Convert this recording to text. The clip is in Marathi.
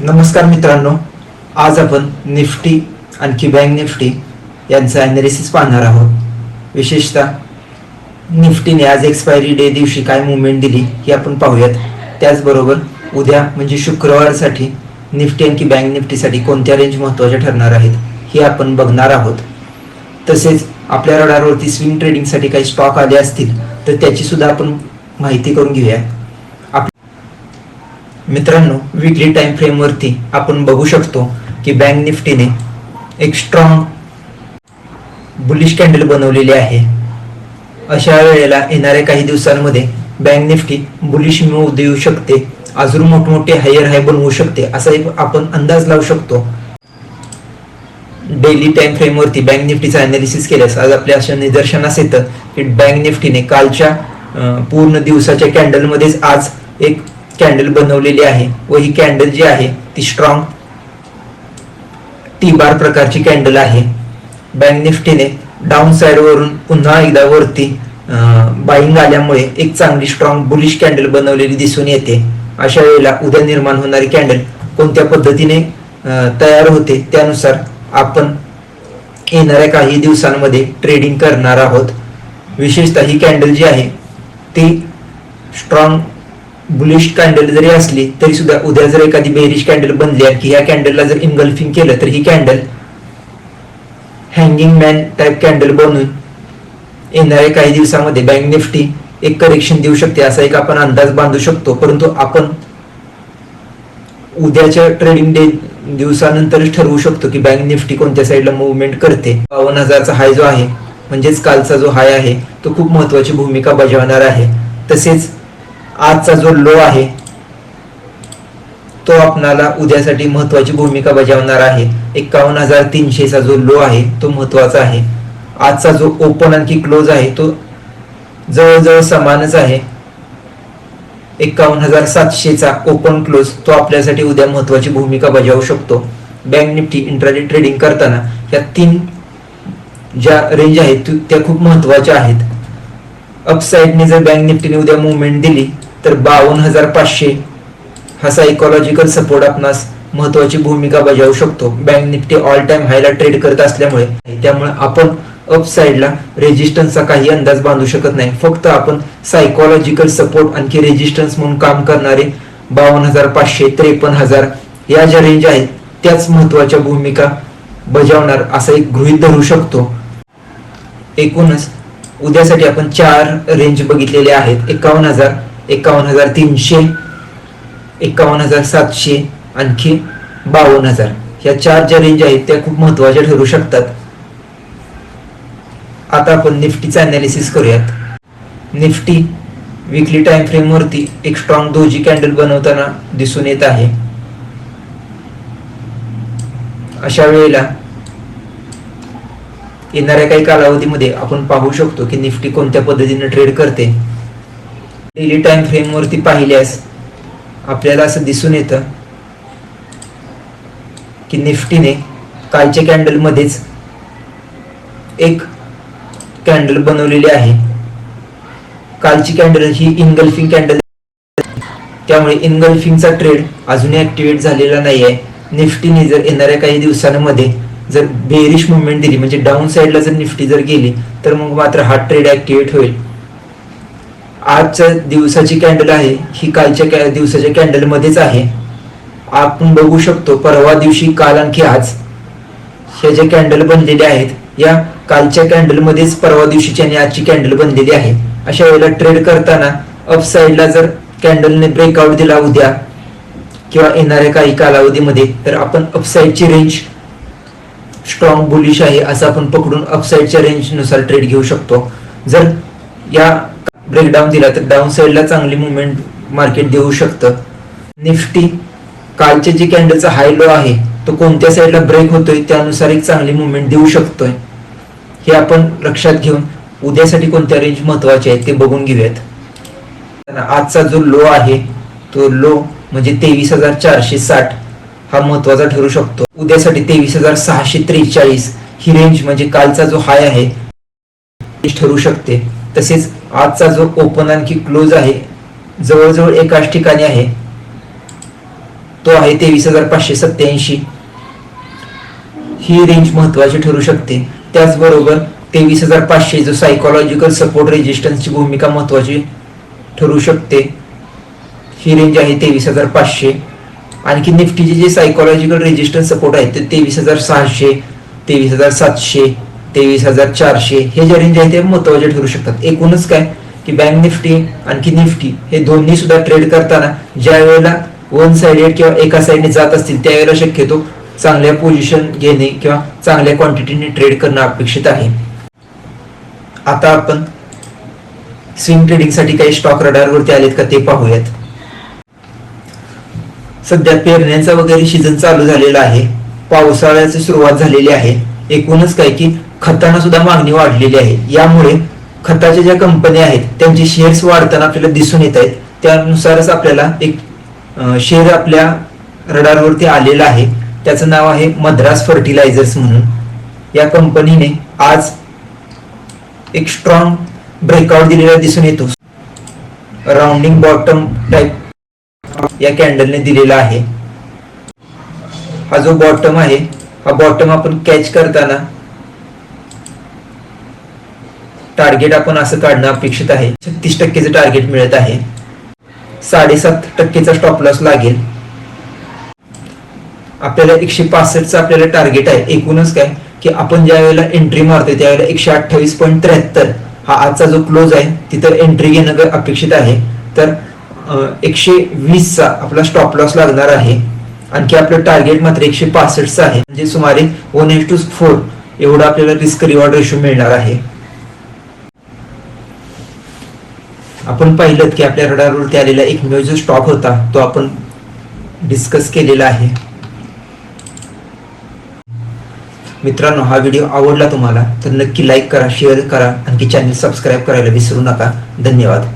नमस्कार मित्रांनो आज आपण निफ्टी आणखी बँक निफ्टी यांचं ॲनालिसिस पाहणार आहोत. विशेषतः निफ्टीने आज एक्सपायरी डे दिवशी काय मुवमेंट दिली हे आपण पाहूयात. त्याचबरोबर उद्या म्हणजे शुक्रवारसाठी निफ्टी आणखी बँक निफ्टीसाठी कोणत्या रेंज महत्त्वाच्या ठरणार आहेत हे आपण बघणार आहोत. तसेच आपल्या रडारवरती स्विंग ट्रेडिंगसाठी काही स्टॉक आले असतील तर त्याची सुद्धा आपण माहिती करून घेऊया मित्रांनो विकली टाइम फ्रेमवरती आपण बघू शकतो की बँक निफ्टीने एक स्ट्रॉंग बुलिश कॅन्डल बनवलेली आहे. अशा वेळेला येणाऱ्या काही दिवसांमध्ये बँक निफ्टी बुलिश मूव देऊ शकते. अजून मोठमोठे हायर हाय बनवू शकते असा एक आपण अंदाज लावू शकतो. डेली टाइम फ्रेमवरती बँक निफ्टीचा अनालिसिस केल्यास आज आपल्या अशा निदर्शनास येतं की बँक निफ्टीने कालच्या पूर्ण दिवसाच्या कॅन्डलमध्येच आज एक कॅन्डल बनवलेली आहे व ही कॅन्डल जी आहे ती स्ट्रॉंग टी बार प्रकारची कॅन्डल आहे. बँक निफ्टीने डाऊन साईडवरून पुन्हा एकदा वरती बाईंग आल्यामुळे एक चांगली स्ट्रॉंग बुलिश कॅन्डल बनवलेली दिसून येते. अशा वेळेला उद्या निर्माण होणारी कॅन्डल कोणत्या पद्धतीने तयार होते त्यानुसार आपण येणाऱ्या काही दिवसांमध्ये ट्रेडिंग करणार आहोत. विशेषतः ही कॅन्डल जी आहे ती स्ट्रॉंग बुलिश कॅन्डल जरी असली तरी सुद्धा उद्या जर एखादी बेरिश कॅन्डल बनली आणखी या कॅन्डलला जर इन्गल्फिंग केलं तर ही candle hanging man type candle बनून येणाऱ्या काही दिवसामध्ये बँक निफ्टी एक करेक्शन देऊ शकते असा एक आपण अंदाज बांधू शकतो. परंतु आपण उद्याच्या ट्रेडिंग डे दिवसानंतरच ठरवू शकतो की बँक निफ्टी कोणत्या साईडला मुवमेंट करते. बावन्न हजारचा हाय जो आहे म्हणजेच कालचा जो हाय आहे तो खूप महत्वाची भूमिका बजावणार आहे. तसेच आजचा जो लो आहे तो आपणाला उद्यासाठी महत्वाची भूमिका बजावणार आहे. एकावन्न हजार तीनशेचा जो लो आहे तो महत्त्वाचा आहे. आजचा जो ओपन आणखी क्लोज आहे तो जवळजवळ समानच आहे. एकावन्न हजार सातशेचा ओपन क्लोज तो आपल्यासाठी उद्या महत्वाची भूमिका बजावू शकतो. बँक निफ्टी इंट्राडे ट्रेडिंग करताना या तीन ज्या रेंज आहेत त्या खूप महत्त्वाच्या आहेत. अपसाईडने जर बँक निफ्टीने उद्या मुवमेंट दिली तर बावन्न हजार पाचशे. हा सायकोलॉजिकल सपोर्ट आपणास महत्वाची भूमिका बजावू शकतो. बँक निफ्टी ऑल टाइम हायला ट्रेड करत असल्यामुळे. त्यामुळे आपण अपसाईडला रेजिस्टन्सचा काही अंदाज बांधू शकत नाही. फक्त आपण सायकोलॉजिकल सपोर्ट आणखी रेजिस्टन्स म्हणून काम करणारे बावन्न हजार पाचशे त्रेपन्न हजार या ज्या रेंज आहेत त्याच महत्त्वाच्या भूमिका बजावणार असं एक गृहित धरू शकतो. एकूणच उद्यासाठी आपण चार रेंज बघितलेले आहेत. एकावन्न हजार एकावन्न हजार तीनशे एकावन्न हजार सातशे आणखी बावन्न हजार. ह्या चार ज्या रेंज आहेत त्या खूप महत्त्वाच्या ठरू शकतात. आता आपण निफ्टीचा अनालिसिस करूयात. निफ्टी विकली टाइम फ्रेम वरती एक स्ट्रॉंग दोजी कॅन्डल बनवताना दिसून येत आहे. अशा वेळेला येणाऱ्या काही कालावधीमध्ये आपण पाहू शकतो की निफ्टी कोणत्या पद्धतीने ट्रेड करते. डेली टाइम फ्रेम वरती पाहिल्यास आपल्याला असं दिसून येतं की निफ्टीने कालच्या कॅन्डलमध्येच एक कॅन्डल बनवलेली आहे. कालची कॅन्डल ही इनगल्फिंग कॅन्डल त्यामुळे इनगल्फिंगचा ट्रेड अजूनही ऍक्टिव्हेट झालेला नाही आहे निफ्टीने जर येणाऱ्या काही दिवसांमध्ये जर बेरिश मुवमेंट दिली म्हणजे डाऊन साईडला जर निफ्टी जर गेली तर मग मात्र हा ट्रेड ऍक्टिव्हेट होईल. आजच्या दिवसाची कॅन्डल आहे ही कालच्या कॅ- दिवसाच्या कॅन्डलमध्येच आहे. आपण बघू शकतो परवा दिवशी काल आणखी आज हे जे कॅन्डल बनलेले आहेत या कालच्या कॅन्डलमध्येच परवा दिवशीची आणि आजची कॅन्डल बनलेली आहे. अशा वेळेला ट्रेड करताना अपसाईडला जर कॅन्डलने ब्रेकआउट दिला उद्या किंवा येणाऱ्या काही कालावधीमध्ये तर आपण अपसाईडची रेंज स्ट्रॉंग बुलिश आहे असं आपण पकडून अपसाईडच्या रेंजनुसार ट्रेड घेऊ शकतो. जर या ब्रेकडाऊन दिला तर डाऊन साईडला चांगली मुवमेंट मार्केट देऊ शकतं. निफ्टी कालचे जे कॅन्डलचा हाय लो आहे तो कोणत्या साईडला ब्रेक होतोय त्यानुसार एक चांगली मुवमेंट देऊ शकतोय. हे आपण लक्षात घेऊन उद्यासाठी कोणत्या रेंज महत्त्वाचे आहेत ते बघून घेऊयात. आजचा जो लो आहे तो लो म्हणजे तेवीस हजार चारशे साठ हा महत्त्वाचा ठरू शकतो. उद्यासाठी तेवीस हजार सहाशे त्रेचाळीस ही रेंज म्हणजे कालचा जो हाय आहे ठरू शकते. तसेच आजचा जो ओपन आणखी क्लोज आहे जवळजवळ एकाच ठिकाणी आहे तो आहे तेवीस हजार पाचशे सत्याऐंशी ही रेंज महत्वाची ठरू शकते. त्याचबरोबर तेवीस हजार पाचशे जो सायकोलॉजिकल सपोर्ट रेजिस्टन्सची भूमिका महत्वाची ठरू शकते. ही रेंज आहे तेवीस हजार पाचशे. आणखी निफ्टीचे जे सायकोलॉजिकल रेजिस्टन्स सपोर्ट आहेत ते तेवीस हजार सहाशे तेवीस हजार सातशे. तेवीस हजार चारशे हे जे रेंज आहे ते महत्त्वाचे ठरू शकतात. एकूणच काय? की बँक निफ्टी आणखी निफ्टी हे दोन्ही सुद्धा ट्रेड करताना ज्या वेळेला वन साइडेड किंवा एका साईडने जात असतील त्यावेळेला शक्यतो चांगल्या पोझिशन घेणे किंवा चांगल्या क्वांटिटीने ट्रेड करणं अपेक्षित आहे. आता आपण स्विंग ट्रेडिंगसाठी काही स्टॉक रडारवरती आलेत का ते पाहूयात. सध्या पेरण्यांचा वगैरे सीझन चालू झालेला आहे. पावसाळ्याची सुरुवात झालेली आहे. एकूणच काय की खतांना सुद्धा मागणी वाढलेली आहे. यामुळे खताच्या ज्या कंपन्या आहेत त्यांचे शेअर्स वाढताना आपल्याला दिसून येत आहेत. त्यानुसारच आपल्याला एक शेअर आपल्या रडारवरती आलेला आहे. त्याचं नाव आहे मद्रास फर्टिलायझर्स म्हणून. या कंपनीने आज एक स्ट्रॉंग ब्रेकआउट दिलेला दिसून येतो. राउंडिंग बॉटम टाईप या कॅन्डलने दिलेला आहे. हा जो बॉटम आहे हा बॉटम आपण कॅच करताना टार्गेट आपण असं काढणं अपेक्षित आहे. छत्तीस टक्केचं टार्गेट मिळत आहे. साडेसात टक्केचा स्टॉप लॉस लागेल. आपल्याला एकशे पासष्टचं आपल्याला टार्गेट आहे. एकूणच काय? की आपण ज्या वेळेला एंट्री मारतोय त्यावेळेला एकशे अठ्ठावीस पॉईंट त्र्याहत्तर. हा आजचा जो क्लोज आहे तिथं एंट्री घेणं अपेक्षित आहे. तर एकशे वीसचा आपला स्टॉप लॉस लागणार आहे. आणखी आपलं टार्गेट मात्र एकशे पासष्टचं आहे. म्हणजे सुमारे वन एच टू फोर एवढा आपल्याला रिस्क रिवॉर्ड रेशो मिळणार आहे. आपण पाहिलं की आपल्या रडारवरती आलेला एकमेव जो स्टॉक होता तो आपण डिस्कस केलेला आहे. मित्रांनो हा व्हिडिओ आवडला तुम्हाला तर नक्की लाईक करा शेअर करा आणखी चॅनल सबस्क्राईब करायला विसरू नका. धन्यवाद.